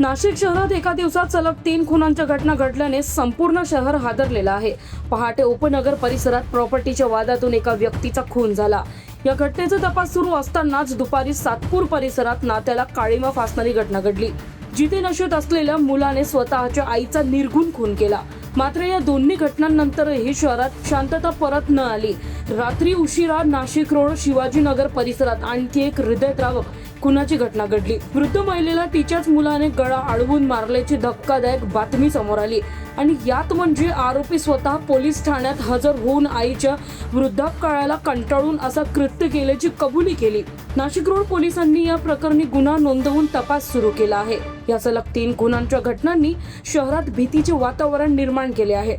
नाशिक शहरात एका दिवसात सलग तीन खुनांच्या घटना घडल्याने संपूर्ण शहर हादरलेलं आहे. पहाटे उपनगर परिसरात प्रॉपर्टीच्या वादातून एका व्यक्तीचा खून झाला. या घटनेचा तपास सुरू असतानाच दुपारी सातपूर परिसरात नात्याला काळीमा फासणारी घटना घडली. जिथे नशेत असलेल्या मुलाने स्वतःच्या आईचा निर्गुण खून केला. मात्र या दोन्ही घटनांनंतरही शहरात शांतता परत न आली. रात्री उशिरा नाशिक रोड शिवाजीनगर परिसरात आणखी एक हृदयद्रावक खुनाची घटना घडली. वृद्ध महिलेला तिच्याच मुलाने गळा अडवून मारल्याची धक्कादायक बातमी समोर आली. आणि यात म्हणजे आरोपी स्वतः पोलीस ठाण्यात हजर होऊन आईच्या वृद्धापकाळाला कंटाळून असा कृत्य केल्याची कबुली केली. नाशिक रोड पोलिसांनी या प्रकरणी गुन्हा नोंदवून तपास सुरू केला आहे. या सलग तीन खुनांच्या घटनांनी शहरात भीतीचे वातावरण निर्माण केले आहे.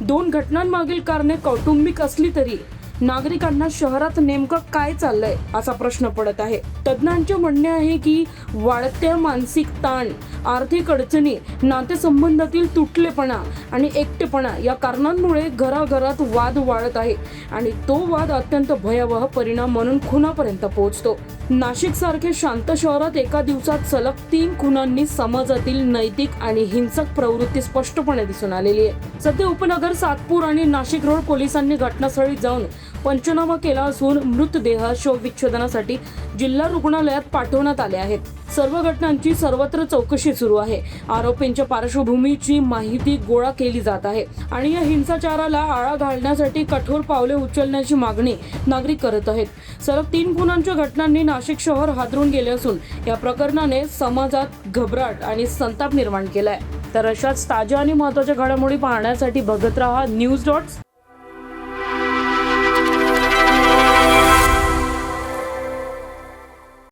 दोन घटनांमागील कारणे कौटुंबिक असली तरी नागरिकांना शहरात नेमकं काय चाललंय असा प्रश्न पडत आहे. तज्ज्ञांचे म्हणणे आहे की वाढत्या मानसिक ताण आर्थिक अडचणी नातेसंबंधातील तुटलेपणा आणि एकटेपणा या कारणांमुळे घराघरात वाद वाढत आहे आणि तो वाद अत्यंत भयावह परिणाम म्हणून खुनापर्यंत पोहोचतो. नाशिक सारखे शांत शहरात एका दिवसात सलग तीन खुनांनी समाजातील नैतिक आणि हिंसक प्रवृत्ती स्पष्टपणे दिसून आलेली आहे. सध्या उपनगर सातपूर आणि नाशिक रोड पोलिसांनी घटनास्थळी जाऊन पंचनामा केला असून मृतदेह शवविच्छेदनासाठी जिल्हा रुग्णालयात पाठवण्यात आले आहेत. सर्व घटनांची सर्वत्र चौकशी सुरू आहे. आरोपींच्या पार्श्वभूमीची माहिती गोळा केली जात आहे आणि या हिंसाचाराला आळा घालण्यासाठी कठोर पावले उचलण्याची मागणी नागरिक करत आहेत. सलग तीन गुणांच्या घटनांनी नाशिक शहर हादरून गेले असून या प्रकरणाने समाजात घबराट आणि संताप निर्माण केलाय. तर अशाच ताज्या आणि महत्त्वाच्या घडामोडी पाहण्यासाठी बघत राहा न्यूज डॉट्स